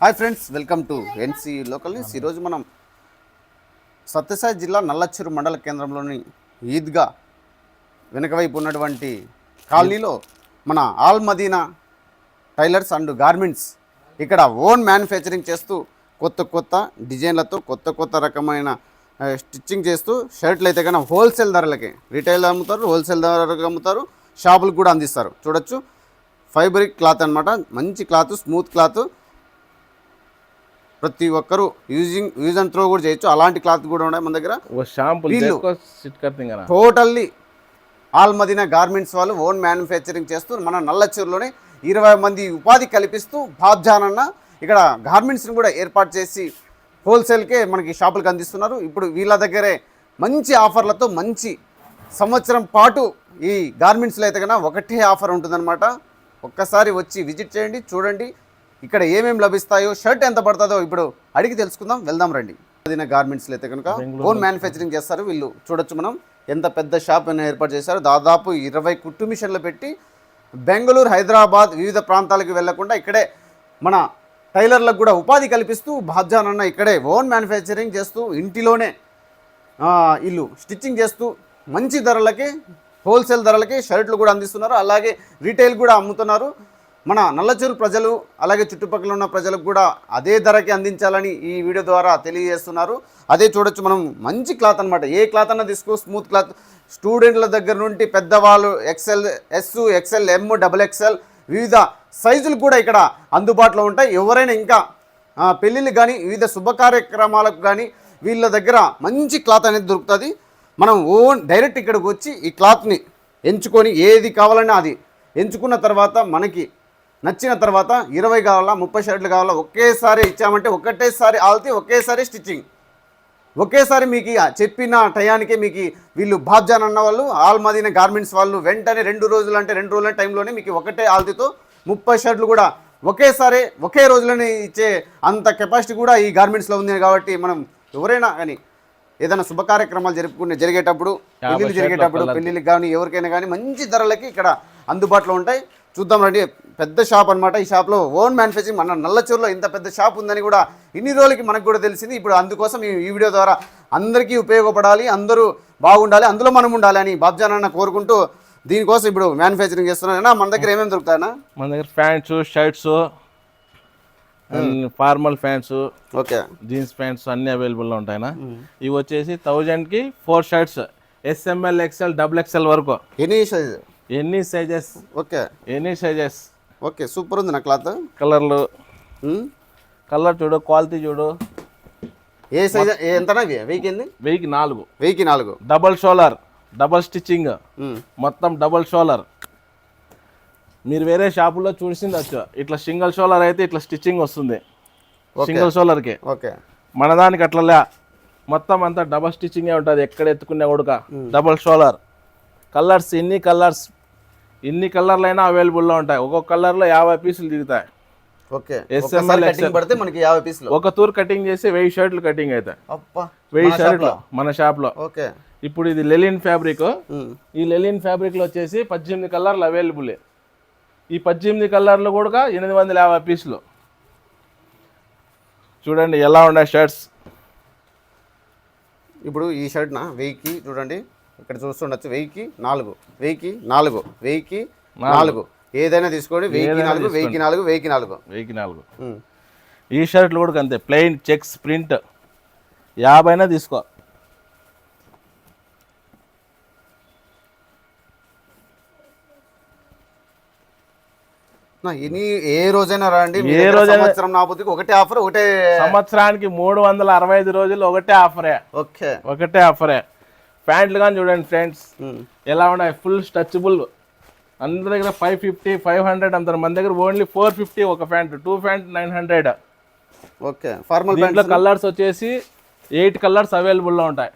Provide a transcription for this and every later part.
Hi friends welcome to NC local news. ఈరోజు మనం సత్యసాయి జిల్లా నల్లచ్చూరు మండల కేంద్రంలోని ఈద్గా వెనుక వైపు ఉన్నటువంటి కాలనీలో మన Al Madina tailors and garments ఇక్కడ ఓన్ మ్యానుఫ్యాక్చరింగ్ చేస్తూ కొత్త కొత్త డిజైన్లతో కొత్త కొత్త రకమైన స్టిచ్చింగ్ చేస్తూ షర్ట్లు అయితే కన్నా హోల్సేల్ ధరలకి. రిటైల్ అమ్ముతారు హోల్సేల్ ధరలకు అమ్ముతారు షాపులకు కూడా అందిస్తారు. చూడొచ్చు. ఫైబ్రిక్ క్లాత్ అన్నమాట. మంచి క్లాత్ స్మూత్ క్లాత్. ప్రతి ఒక్కరు యూజింగ్ యూజ్ అండ్ త్రో కూడా చేయొచ్చు. అలాంటి క్లాత్ కూడా ఉన్నాయి మన దగ్గర. టోటల్లీ ఆల్ మదీనా గార్మెంట్స్ వాళ్ళు ఓన్ మ్యానుఫ్యాక్చరింగ్ చేస్తూ మన నల్లచూరులోనే ఇరవై మంది ఉపాధి కల్పిస్తూ బాబ్జానన్న ఇక్కడ గార్మెంట్స్ని కూడా ఏర్పాటు చేసి హోల్సేల్కే మనకి షాపులకు అందిస్తున్నారు. ఇప్పుడు వీళ్ళ దగ్గరే మంచి ఆఫర్లతో మంచి సంవత్సరం పాటు ఈ గార్మెంట్స్లో అయితే కన్నా ఒకటే ఆఫర్ ఉంటుందన్నమాట. ఒక్కసారి వచ్చి విజిట్ చేయండి చూడండి. ఇక్కడ ఏమేమి లభిస్తాయో షర్ట్ ఎంత పడుతుందో ఇప్పుడు అడిగి తెలుసుకుందాం. వెళ్దాం రండి. మదీనా గార్మెంట్స్లో అయితే కనుక ఓన్ మ్యానుఫ్యాక్చరింగ్ చేస్తారు. వీళ్ళు చూడొచ్చు మనం. ఎంత పెద్ద షాప్ ఏర్పాటు చేశారు. దాదాపు ఇరవై కుట్టు మిషన్లు పెట్టి బెంగళూరు హైదరాబాద్ వివిధ ప్రాంతాలకు వెళ్ళకుండా ఇక్కడే మన టైలర్లకు కూడా ఉపాధి కల్పిస్తూ బాబ్జాన్ అన్న ఇక్కడే ఓన్ మ్యానుఫ్యాక్చరింగ్ చేస్తూ ఇంటిలోనే ఇల్లు స్టిచ్చింగ్ చేస్తూ మంచి ధరలకి హోల్సేల్ ధరలకి షర్ట్లు కూడా అందిస్తున్నారు. అలాగే రీటైల్ కూడా అమ్ముతున్నారు. మన నల్లచూరు ప్రజలు అలాగే చుట్టుపక్కల ఉన్న ప్రజలకు కూడా అదే ధరకి అందించాలని ఈ వీడియో ద్వారా తెలియజేస్తున్నారు. అదే చూడొచ్చు మనం మంచి క్లాత్ అనమాట ఏ క్లాత్ అన్నా తీసుకో స్మూత్ క్లాత్. స్టూడెంట్ల దగ్గర నుండి పెద్దవాళ్ళు XL S XL M double XL వివిధ సైజులు కూడా ఇక్కడ అందుబాటులో ఉంటాయి. ఎవరైనా ఇంకా పెళ్ళిళ్ళు కానీ వివిధ శుభ కార్యక్రమాలకు కానీ వీళ్ళ దగ్గర మంచి క్లాత్ అనేది దొరుకుతుంది. మనం ఓన్ డైరెక్ట్ ఇక్కడికి వచ్చి ఈ క్లాత్ని ఎంచుకొని ఏది కావాలన్నా అది ఎంచుకున్న తర్వాత మనకి నచ్చిన తర్వాత ఇరవై కావాలా ముప్పై షర్ట్లు కావాలా ఒకేసారి ఇచ్చామంటే ఒకటేసారి ఆల్తి ఒకేసారి స్టిచ్చింగ్. ఒకేసారి మీకు చెప్పిన టయానికి మీకు వీళ్ళు బాబ్జాన్ అన్న వాళ్ళు ఆల్ మదీన గార్మెంట్స్ వాళ్ళు వెంటనే రెండు రోజులు అంటే రెండు రోజుల టైంలోనే మీకు ఒకటే ఆల్తితో ముప్పై షర్ట్లు కూడా ఒకేసారి ఒకే రోజులోనే ఇచ్చే అంత కెపాసిటీ కూడా ఈ గార్మెంట్స్లో ఉంది కాబట్టి మనం ఎవరైనా కానీ ఏదైనా శుభ కార్యక్రమాలు జరుపుకునే జరిగేటప్పుడు పెళ్ళిళ్ళు జరిగేటప్పుడు పెళ్ళిళ్ళకి కానీ ఎవరికైనా కానీ మంచి ధరలకి ఇక్కడ అందుబాటులో ఉంటాయి. చూద్దాం రండి. పెద్ద షాప్ అన్నమాట. ఈ షాప్లో ఓన్ మ్యానుఫ్యాక్చరింగ్ మన నల్లచూరులో ఇంత పెద్ద షాప్ ఉందని కూడా ఇన్ని రోజులకి మనకు కూడా తెలిసింది. ఇప్పుడు అందుకోసం ఈ ఈ వీడియో ద్వారా అందరికీ ఉపయోగపడాలి అందరూ బాగుండాలి అందులో మనం ఉండాలి అని బాబ్జాన్ అన్న కోరుకుంటూ దీనికోసం ఇప్పుడు మ్యానుఫ్యాక్చరింగ్ చేస్తున్నాను. మన దగ్గర ఏమేమి దొరుకుతాయన్నా మన దగ్గర pants shirts formal pants okay. Jeans pants అన్ని అవైలబుల్లో ఉంటాయినా ఇవి వచ్చేసి థౌజండ్కి four shirts S M L XL double XL వరకు. ఎనీ సైజ్ ఎన్ని సైజెస్ ఓకే. ఎన్ని సైజెస్ ఓకే సూపర్ ఉంది నా క్లాత్. కలర్లు. కలర్ చూడు క్వాలిటీ చూడు. ఏ సైజ్ ఇవి? వెయ్యికి ఎన్ని? వెయ్యికి నాలుగు. వెయ్యికి నాలుగు. Double shoulder double stitching. మొత్తం డబల్ షోలర్ మీరు వేరే షాపుల్లో చూసిండొచ్చు ఇట్లా సింగిల్ షోలర్ అయితే ఇట్లా స్టిచ్చింగ్ వస్తుంది. సింగిల్ షోలర్కి ఓకే. మన దానికి అట్లా మొత్తం అంతా డబల్ స్టిచ్చింగే ఉంటుంది. ఎక్కడ ఎత్తుకునే ఉడక. డబల్ షోలర్ కలర్స్ ఎన్ని కలర్స్ ఎన్ని కలర్లు అయినా అవైలబుల్లో ఉంటాయి. ఒక్కొక్క కలర్లో యాభై పీసులు దిగుతాయి. ఓకే. పడితే మనకి యాభై పీసులు. ఒక తూర్ కటింగ్ చేసి వెయ్యి షర్ట్లు కటింగ్ అవుతాయి. వెయ్యి షర్ట్లు మన షాప్లో ఓకే. ఇప్పుడు ఇది లెలిన్ ఫ్యాబ్రిక్. ఈ లెలిన్ ఫ్యాబ్రిక్లో వచ్చేసి పద్దెనిమిది కలర్లు అవైలబుల్ ఈ పద్దెనిమిది కలర్లు కూడా ఎనిమిది వందల యాభై పీసులు. చూడండి ఎలా ఉన్నాయి షర్ట్స్ ఇప్పుడు ఈ షర్ట్ నా? వెయ్యికి చూడండి. ఇక్కడ చూస్తుండొచ్చు. వెయ్యికి నాలుగు. వెయ్యికి నాలుగు. వెయ్యికి నాలుగు. ఏదైనా తీసుకోండి. వెయ్యికి నాలుగు వెయ్యికి నాలుగు వెయ్యికి నాలుగు. వెయ్యికి నాలుగు. ఈ షర్ట్లు కూడా అంతే. Plain checks print. యాభైనా తీసుకో. ఏ రోజైనా రండి. ఏ రోజైనా- సంవత్సరం నాపతికి ఒకటే ఆఫర్ ఒకటే సంవత్సరానికి మూడు వందల అరవై ఐదు రోజులు ఒకటే ఆఫరే. ఓకే. ఒకటే ఆఫరే. ప్యాంట్లు కానీ చూడండి ఫ్రెండ్స్. ఎలా ఉన్నాయి? ఫుల్ స్ట్రెచబుల్ అందరి దగ్గర ఫైవ్ ఫిఫ్టీ ఫైవ్ హండ్రెడ్ అంటారు. మన దగ్గర ఓన్లీ ఫోర్ ఫిఫ్టీ ఒక pant. Two pant nine hundred okay. Formal pants colours వచ్చేసి ఎయిట్ కలర్స్ అవైలబుల్లో ఉంటాయి.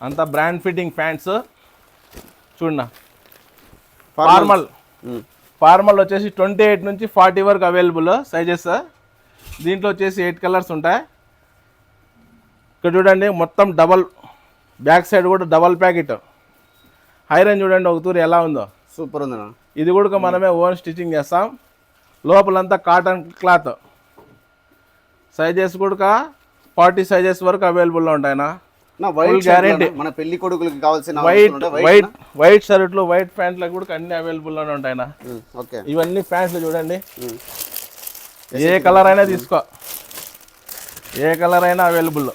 అంతా బ్రాండ్ ఫిట్టింగ్ ప్యాంట్స్ చూడన్నా Formal. ఫార్మల్. ఫార్మల్ వచ్చేసి ట్వంటీ ఎయిట్ నుంచి ఫార్టీ వరకు అవైలబుల్ సైజెస్ దీంట్లో వచ్చేసి ఎయిట్ కలర్స్ ఉంటాయి. ఇక్కడ చూడండి మొత్తం డబల్ బ్యాక్ సైడ్ కూడా డబల్ ప్యాకెట్ ఐరన్ చూడండి ఒక తూరు ఎలా ఉందో. సూపర్ ఉంది ఇది కూడా మనమే ఓన్ స్టిచ్చింగ్ చేస్తాం. లోపలంతా కాటన్ క్లాత్ సైజెస్ కూడా ఫార్టీ సైజెస్ వరకు అవైలబుల్లో ఉంటాయినా నా వైట్ guarantee. మన పెళ్ళి కొడుకులకి కావాల్సిన వైట్ వైట్ వైట్ షర్ట్లు వైట్ ప్యాంట్లు కూడా అన్ని అవైలబుల్లోనే ఉంటాయినా ఓకే. ఇవన్నీ ప్యాంట్లు చూడండి. ఏ కలర్ అయినా తీసుకో. ఏ కలర్ అయినా అవైలబుల్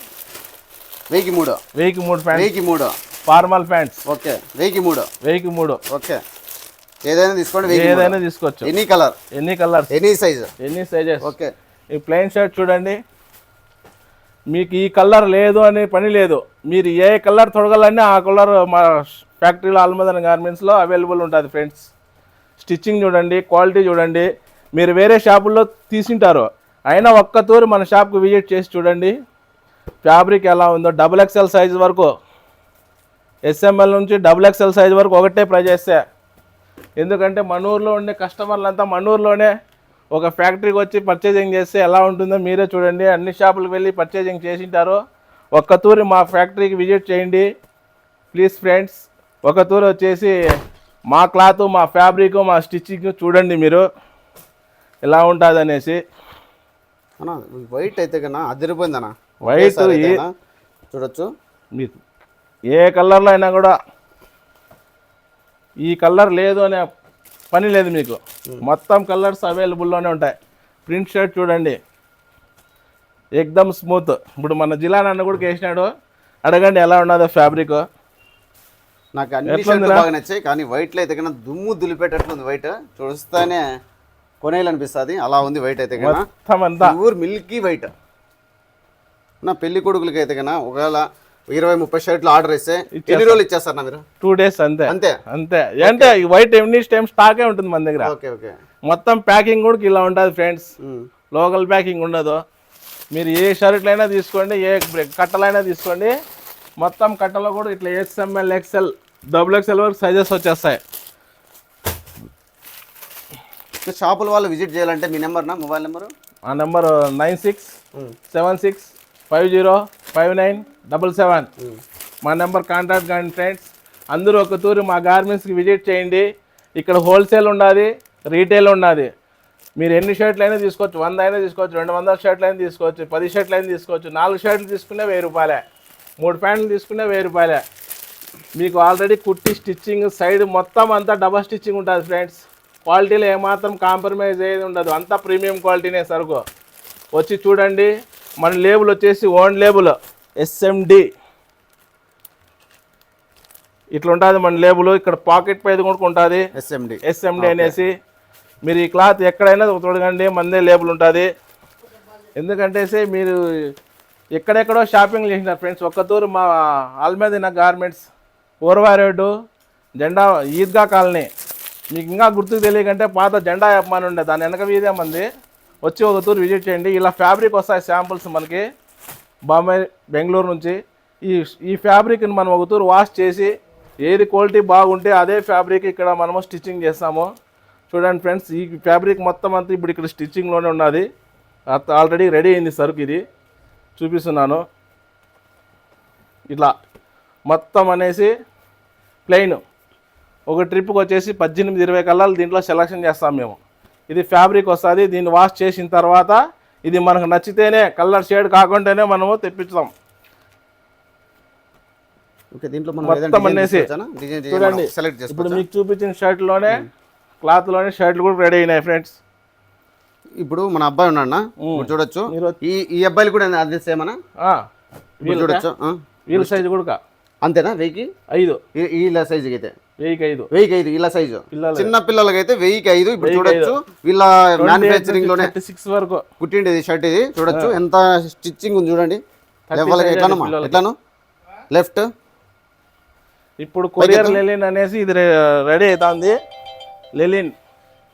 వెయ్యికి మూడు. వెయ్యికి మూడు ప్యాంట్స్. వెయ్యికి మూడు. Formal pants. ఓకే. వెయ్యికి మూడు. వెయ్యికి మూడు. ఓకే. ఏదైనా తీసుకోండి. ఏదైనా తీసుకోవచ్చు. Any colour. ఎన్ని కలర్స్. Any size. ఎన్ని సైజెస్. ఓకే. ఈ ప్లెయిన్ షర్ట్ చూడండి. మీకు ఈ కలర్ లేదు అనే పని లేదు. మీరు ఏ కలర్ తొడగాలన్నా ఆ కలర్ మా ఫ్యాక్టరీలో ఆల్మదన్ గార్మెంట్స్లో అవైలబుల్ ఉంటుంది ఫ్రెండ్స్. స్టిచ్చింగ్ చూడండి క్వాలిటీ చూడండి. మీరు వేరే షాపుల్లో తీసింటారు. అయినా ఒక్క తూరి మన షాప్కి విజిట్ చేసి చూడండి. ఫ్యాబ్రిక్ ఎలా ఉందో డబుల్ ఎక్స్ఎల్ సైజ్ వరకు ఎస్ఎంఎల్ నుంచి డబుల్ ఎక్స్ఎల్ సైజ్ వరకు ఒకటే ప్రైజ్ చేస్తే. ఎందుకంటే మనూరులో ఉండే కస్టమర్లంతా మనూరులోనే ఒక ఫ్యాక్టరీకి వచ్చి పర్చేజింగ్ చేస్తే ఎలా ఉంటుందో మీరే చూడండి. అన్ని షాపులకు వెళ్ళి పర్చేజింగ్ చేసింటారు. ఒక్కతూరి మా ఫ్యాక్టరీకి విజిట్ చేయండి. ప్లీజ్ ఫ్రెండ్స్ ఒకతూరు వచ్చేసి మా క్లాత్ మా ఫ్యాబ్రిక్ మా స్టిచ్చింగ్ చూడండి మీరు. ఎలా ఉంటుంది అనేసి వైట్ అయితే కన్నా అదిరిపోయిందన్న. కన్నా చూడొచ్చు. మీకు ఏ కలర్లో అయినా కూడా ఈ కలర్ లేదు అనే పని లేదు మీకు. మొత్తం కలర్స్ అవైలబుల్లోనే ఉంటాయి. ప్రింట్ షర్ట్ చూడండి. ఎక్దమ్ స్మూత్. ఇప్పుడు మన జిల్లా నాన్న కూడా వేసినాడు అడగండి ఎలా ఉన్నదో ఫ్యాబ్రిక్. నాకు అన్ని షర్ట్లు? బాగా నచ్చాయి కానీ వైట్లో అయితే కన్నా దుమ్ము దులిపేటట్లు ఉంది వైట్. చూస్తానే కొనేయాలనిపిస్తుంది. అలా ఉంది వైట్ అయితే కన్నా. Pure milky white. నా పెళ్ళి కొడుకులకి అయితే కన్నా ఒకవేళ ఇరవై ముప్పై షర్ట్లు ఆర్డర్ ఇస్తే ఎన్ని రోజులు ఇచ్చేస్తారు నా మీరు? టూ డేస్ అంతే. అంతే? అంతే. అంటే వైట్ ఎన్ని టైం స్టాకే ఉంటుంది మన దగ్గర. ఓకే ఓకే మొత్తం ప్యాకింగ్ కూడా ఇలా ఉంటుంది ఫ్రెండ్స్. లోకల్ ప్యాకింగ్ ఉండదు. మీరు ఏ షర్ట్లైనా తీసుకోండి ఏ కట్టలైనా తీసుకోండి. మొత్తం కట్టలో కూడా ఇట్లా X M L XL double XL వరకు సైజెస్ వచ్చేస్తాయి. షాపుల వాళ్ళు విజిట్ చేయాలంటే మీ నెంబర్ నా మొబైల్ నెంబరు? ఆ number nine six seven six five zero five nine double seven. మా నెంబర్ కాంటాక్ట్ కానీ ఫ్రెండ్స్. అందరూ ఒక తూరి మా గార్మెంట్స్కి విజిట్ చేయండి. ఇక్కడ హోల్సేల్ ఉన్నది రీటైల్ ఉన్నది మీరు ఎన్ని షర్ట్లు అయినా తీసుకోవచ్చు వంద అయినా తీసుకోవచ్చు రెండు వందల షర్ట్లు అయినా తీసుకోవచ్చు పది షర్ట్లు అయినా తీసుకోవచ్చు నాలుగు షర్ట్లు తీసుకునే వెయ్యి రూపాయలే. మూడు ప్యాంట్లు తీసుకునే వెయ్యి రూపాయలే. మీకు ఆల్రెడీ కుట్టి స్టిచ్చింగ్ సైడ్ మొత్తం అంతా డబల్ స్టిచ్చింగ్ ఉంటుంది ఫ్రెండ్స్. క్వాలిటీలో ఏమాత్రం కాంప్రమైజ్ అయ్యేది ఉండదు. అంతా ప్రీమియం క్వాలిటీనే సరుకు. వచ్చి చూడండి. మన లేబుల్ వచ్చేసి ఓన్ లేబుల్ ఎస్ఎండి ఇట్లా ఉంటుంది మన లేబుల్ ఇక్కడ పాకెట్ పైది కూడా ఉంటుంది ఎస్ఎండి ఎస్ఎండి అనేసి. మీరు ఈ క్లాత్ ఎక్కడైనా చూడకండి మందే లేబుల్ ఉంటుంది. ఎందుకంటే మీరు ఎక్కడెక్కడో షాపింగ్ చేసినారు ఫ్రెండ్స్ ఒక్కతూరు మా ఆల్మేదిన గార్మెంట్స్ ఓర్వా రోడ్డు జెండా ఈద్గా కాలనీ. మీకు ఇంకా గుర్తుకు తెలియకంటే పాత జెండా అప్మాన్ ఉండే దాని వెనక వీధే మంది వచ్చి ఒక తూరు విజిట్ చేయండి. ఇలా ఫ్యాబ్రిక్ వస్తాయి శాంపుల్స్ మనకి. బాంబే బెంగళూరు నుంచి. ఈ ఈ ఫ్యాబ్రిక్ని మనం ఒక తూరు వాష్ చేసి ఏది క్వాలిటీ బాగుంటే అదే ఫ్యాబ్రిక్ ఇక్కడ మనము స్టిచ్చింగ్ చేస్తాము. చూడండి ఫ్రెండ్స్ ఈ ఫ్యాబ్రిక్ మొత్తం అంతా ఇప్పుడు ఇక్కడ స్టిచ్చింగ్లోనే ఉన్నది. ఆల్రెడీ రెడీ అయింది సరుకు ఇది. చూపిస్తున్నాను. ఇట్లా మొత్తం అనేసి ప్లెయిన్ ఒక ట్రిప్కి వచ్చేసి పద్దెనిమిది ఇరవై కల్లా దీంట్లో సెలక్షన్ చేస్తాం మేము. ఇది ఫ్యాబ్రిక్ వస్తుంది దీన్ని వాష్ చేసిన తర్వాత ఇది మనకు నచ్చితేనే కలర్ షేడ్ కాకుండానే మనము మొత్తం అనేసి డిజైన్ చూడండి. సెలెక్ట్ ఇప్పుడు మీకు చూపించిన షర్ట్లోనే క్లాత్లోనే షర్ట్లు కూడా రెడీ అయినాయి ఫ్రెండ్స్ ఇప్పుడు మన అబ్బాయి ఉన్నాడు చూడొచ్చు. ఈ ఈ అబ్బాయిలు కూడా అదే సేమ్ చూడొచ్చు? వీల్ సైజు కూడా అంతేనా? వెయ్యికి? ఐదు. ఇలా సైజుకి అయితే? వెయ్యికి ఐదు వెయ్యికి ఐదు ఇలా సైజు చిన్న పిల్లలకి అయితే వెయ్యికి ఐదు ఇప్పుడు చూడొచ్చు. వీళ్ళ మ్యానుఫ్యాక్చరింగ్లోనే సిక్స్ వరకు. కుట్టిండేది షర్ట్ ఇది. చూడొచ్చు. ఎంత స్టిచ్చింగ్ ఉంది చూడండి. size ఎట్లాను? లెఫ్ట్ ఇప్పుడు కొరియర్ లెలిన్ అనేసి ఇది రెడీ అవుతుంది లెలిన్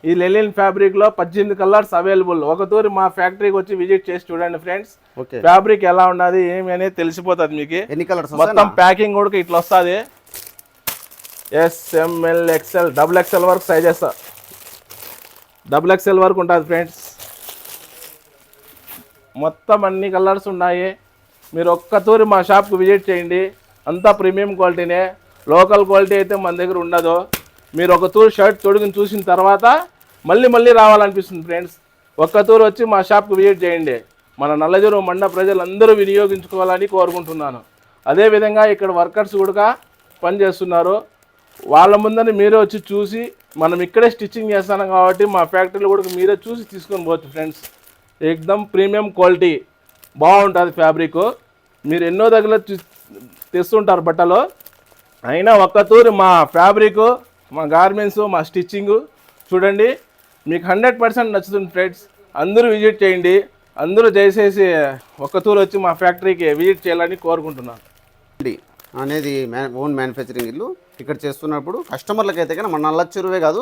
ఈ లెలిన్ ఫ్యాబ్రిక్లో పద్దెనిమిది కలర్స్ అవైలబుల్ ఒక తూరి మా ఫ్యాక్టరీకి వచ్చి విజిట్ చేసి చూడండి ఫ్రెండ్స్ ఫ్యాబ్రిక్ ఎలా ఉన్నది ఏమి అనేది తెలిసిపోతుంది మీకు. ఎన్ని కలర్స్ మొత్తం ప్యాకింగ్ కూడా ఇట్లా వస్తుంది. S M L XL double XL వరకు సైజెస్ డబుల్ ఎక్స్ఎల్ వరకు ఉంటుంది ఫ్రెండ్స్ మొత్తం అన్ని కలర్స్ ఉన్నాయి. మీరు ఒక్కతూరి మా షాప్కి విజిట్ చేయండి. అంతా ప్రీమియం క్వాలిటీనే లోకల్ క్వాలిటీ అయితే మన దగ్గర ఉండదు. మీరు ఒకతూరు షర్ట్ తొడుగుని చూసిన తర్వాత మళ్ళీ మళ్ళీ రావాలనిపిస్తుంది ఫ్రెండ్స్ ఒక్కతూరు వచ్చి మా షాప్కి విజిట్ చేయండి. మన నల్లజరు మండ ప్రజలందరూ వినియోగించుకోవాలని కోరుకుంటున్నాను. అదేవిధంగా ఇక్కడ వర్కర్స్ కూడా పనిచేస్తున్నారు. వాళ్ళ ముందని మీరే వచ్చి చూసి మనం ఇక్కడే స్టిచ్చింగ్ చేస్తాం కాబట్టి మా ఫ్యాక్టరీలో కూడా మీరే చూసి తీసుకొని పోవచ్చు ఫ్రెండ్స్. ఎక్దమ్ ప్రీమియం క్వాలిటీ బాగుంటుంది ఫ్యాబ్రిక్. మీరు ఎన్నో దగ్గర తెస్తుంటారు బట్టలు. అయినా ఒక్కతూరు మా ఫ్యాబ్రిక్ మా గార్మెంట్స్ మా స్టిచ్చింగు చూడండి. మీకు హండ్రెడ్ పర్సెంట్ నచ్చుతుంది ఫ్రెండ్స్. అందరూ విజిట్ చేయండి. అందరూ దయచేసి ఒక్కతూరు వచ్చి మా ఫ్యాక్టరీకి విజిట్ చేయాలని కోరుకుంటున్నాను. అనేది మ్యా- ఓన్ మ్యానుఫ్యాక్చరింగ్ ఇల్లు. ఇక్కడ చేస్తున్నప్పుడు కస్టమర్లకు అయితే కానీ మన నల్లచెరువే కాదు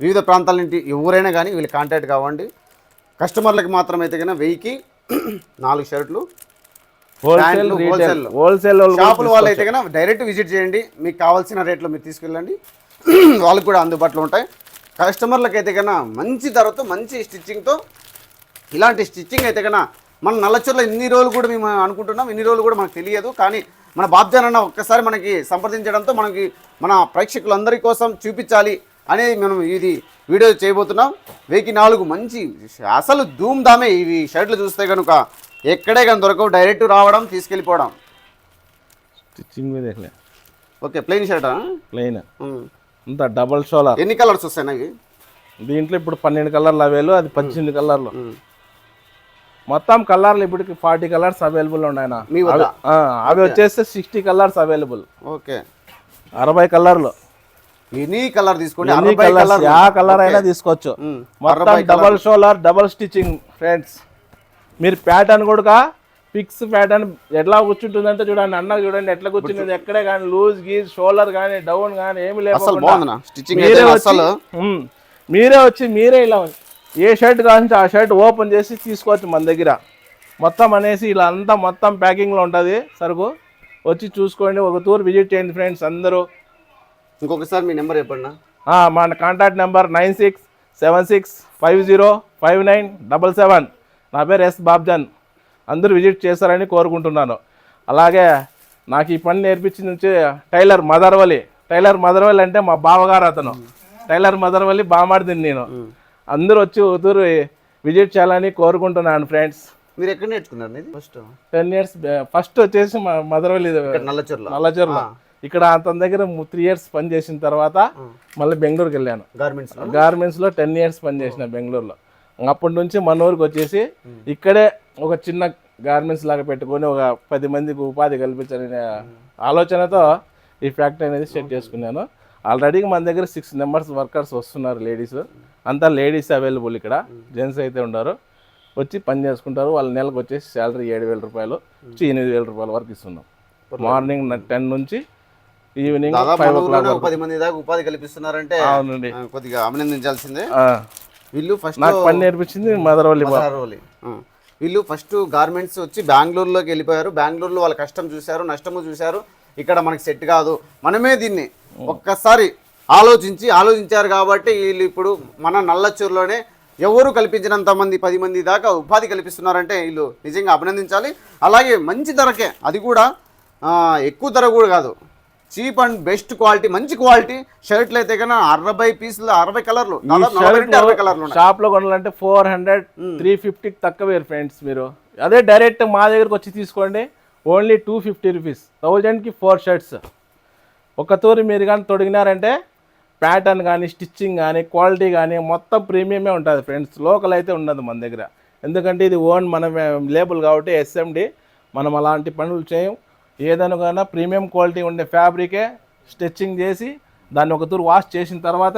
వివిధ ప్రాంతాల నుండి ఎవరైనా కానీ వీళ్ళు కాంటాక్ట్ కావండి. కస్టమర్లకు మాత్రం అయితే కానీ వెయ్యికి నాలుగు షర్ట్లు హోల్సేల్ హోల్సేల్. షాపుల వాళ్ళు అయితే కనుక డైరెక్ట్ విజిట్ చేయండి. మీకు కావాల్సిన రేట్లో మీరు తీసుకెళ్ళండి. వాళ్ళకి కూడా అందుబాటులో ఉంటాయి. కస్టమర్లకు అయితే కన్నా మంచి ధరతో మంచి స్టిచ్చింగ్తో ఇలాంటి స్టిచ్చింగ్ అయితే కన్నా మన నల్లచూరులో ఇన్ని రోజులు కూడా మేము అనుకుంటున్నాం. ఇన్ని రోజులు కూడా మనకు తెలియదు. కానీ మన బాబ్జాన్ అన్న ఒక్కసారి మనకి సంప్రదించడంతో మనకి మన ప్రేక్షకులందరి కోసం చూపించాలి అనేది మనం ఇది వీడియో చేయబోతున్నాం. వెయ్యి నాలుగు మంచి అసలు ధూమ్ ధామే ఇవి షర్ట్లు చూస్తే కనుక ఎక్కడే కానీ దొరకవు. డైరెక్ట్ రావడం తీసుకెళ్ళిపోవడం. ఓకే ప్లెయిన్ షర్టా? ప్లెయిన్. అంతా డబల్ షోలర్ ఎన్ని కలర్స్ వస్తాయి నాకు దీంట్లో ఇప్పుడు పన్నెండు కలర్లు అవేలు అది పద్దెనిమిది కలర్లు. మొత్తం కలర్లు ఇప్పటికి ఫార్టీ కలర్స్ అవైలబుల్ ఉన్నాయన? అవి వచ్చేస్తే సిక్స్టీ కలర్స్ అవైలబుల్. ఓకే. అరవై కలర్లు. ఎనీ కలర్ తీసుకోండి కలర్స్ కలర్ యా కలర్ అయినా తీసుకోవచ్చు. మొత్తం double shoulder double stitching. Friends. మీరు ప్యాటర్న్ కూడా ఫిక్స్ ప్యాటర్న్ ఎట్లా కూర్చుంటుందంటే చూడండి అన్న చూడండి ఎట్లా కూర్చుంటుంది ఎక్కడే కానీ లూజ్ గీజ్ షోల్డర్ కానీ డౌన్ కానీ ఏమి స్టిచ్చింగ్ మీరే వచ్చి మీరే వచ్చి మీరే ఇలా ఏ షర్ట్ కావాలంటే ఆ షర్ట్ ఓపెన్ చేసి తీసుకోవచ్చు మన దగ్గర. మొత్తం అనేసి ఇలా అంతా మొత్తం ప్యాకింగ్లో ఉంటుంది. సరుకు వచ్చి చూసుకోండి. ఒక టూర్ విజిట్ చేయండి ఫ్రెండ్స్ అందరూ. ఇంకొకసారి మీ నెంబర్ చెప్పండి మన contact number nine six seven six five zero five nine double seven. నా పేరు ఎస్ బాబ్జాన్. అందరూ విజిట్ చేస్తారని కోరుకుంటున్నాను. అలాగే నాకు ఈ పని నేర్పించింది నుంచి టైలర్ మదర్వలి టైలర్ మదర్వలి అంటే మా బావగారు అతను. టైలర్ మదర్వలి బామాడిదిని నేను. అందరూ వచ్చి ఊరు విజిట్ చేయాలని కోరుకుంటున్నాను ఫ్రెండ్స్ మీరు ఎక్కడ నేర్చుకున్నారు ఇది? ఫస్ట్ టెన్ ఇయర్స్ ఫస్ట్ వచ్చేసి మా మదర్వలి నల్లచర్ల. నల్లచర్ల. ఇక్కడ అతని దగ్గర త్రీ ఇయర్స్ పని చేసిన తర్వాత మళ్ళీ బెంగళూరుకి వెళ్ళాను. గార్మెంట్స్ గార్మెంట్స్లో టెన్ ఇయర్స్ పనిచేసిన బెంగళూరులో. అప్పటి నుంచి మన ఊరికి వచ్చేసి ఇక్కడే ఒక చిన్న గార్మెంట్స్ లాగా పెట్టుకొని ఒక పది మందికి ఉపాధి కల్పించాలనే ఆలోచనతో ఈ ఫ్యాక్టరీ అనేది సెట్ చేసుకున్నాను. ఆల్రెడీ మన దగ్గర సిక్స్ మెంబర్స్ వర్కర్స్ వస్తున్నారు లేడీస్ అంతా లేడీస్ అవైలబుల్ ఇక్కడ. జెంట్స్ అయితే ఉన్నారు వచ్చి పని చేసుకుంటారు. వాళ్ళ నెలకు వచ్చేసి శాలరీ ఏడు వేల రూపాయలు నుంచి ఎనిమిది వేల రూపాయల వరకు ఇస్తున్నాం. మార్నింగ్ టెన్ నుంచి ఈవినింగ్ ఫైవ్ ఓ క్లాక్ పది మంది దాకా ఉపాధి కల్పిస్తున్నారంటే అవునండి. కొద్దిగా అభినందించాల్సిందే. వీళ్ళు ఫస్ట్ నాకు పని నేర్పించింది మదరవల్లి. ఆ. వీళ్ళు ఫస్ట్ గార్మెంట్స్ వచ్చి బెంగళూరులోకి వెళ్ళిపోయారు. బెంగళూరులో వాళ్ళ కష్టం చూశారు నష్టము చూశారు. ఇక్కడ మనకి సెట్ కాదు. మనమే దీన్ని ఒక్కసారి ఆలోచించి ఆలోచించారు కాబట్టి వీళ్ళు ఇప్పుడు మన నల్లచూరులోనే ఎవరు కల్పించినంత మంది పది మంది దాకా ఉపాధి కల్పిస్తున్నారంటే వీళ్ళు నిజంగా అభినందించాలి. అలాగే మంచి ధరకే అది కూడా ఎక్కువ ధర కూడా కాదు. చీప్ అండ్ బెస్ట్ క్వాలిటీ మంచి క్వాలిటీ షర్ట్లు అయితే కన్నా అరవై పీసులు అరవై కలర్లు అరవై కలర్లు షాప్లో కొనాలంటే ఫోర్ హండ్రెడ్ త్రీ ఫిఫ్టీకి తక్కువ ఫ్రెండ్స్ మీరు. అదే డైరెక్ట్ మా దగ్గరకు వచ్చి తీసుకోండి. Only two fifty rupees. థౌజండ్కి ఫోర్ షర్ట్స్. ఒక తూరి మీరు కానీ తొడిగినారంటే ప్యాటర్న్ కానీ స్టిచ్చింగ్ కానీ క్వాలిటీ కానీ మొత్తం ప్రీమియమే ఉంటుంది ఫ్రెండ్స్ లోకల్ అయితే ఉండదు మన దగ్గర. ఎందుకంటే ఇది ఓన్ మన లేబుల్ కాబట్టి ఎస్ఎండి మనం అలాంటి పనులు చేయం. ఏదైనా ప్రీమియం క్వాలిటీ ఉండే ఫ్యాబ్రికే స్టిచ్చింగ్ చేసి దాన్ని ఒక తూరు వాష్ చేసిన తర్వాత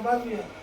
બાજુએ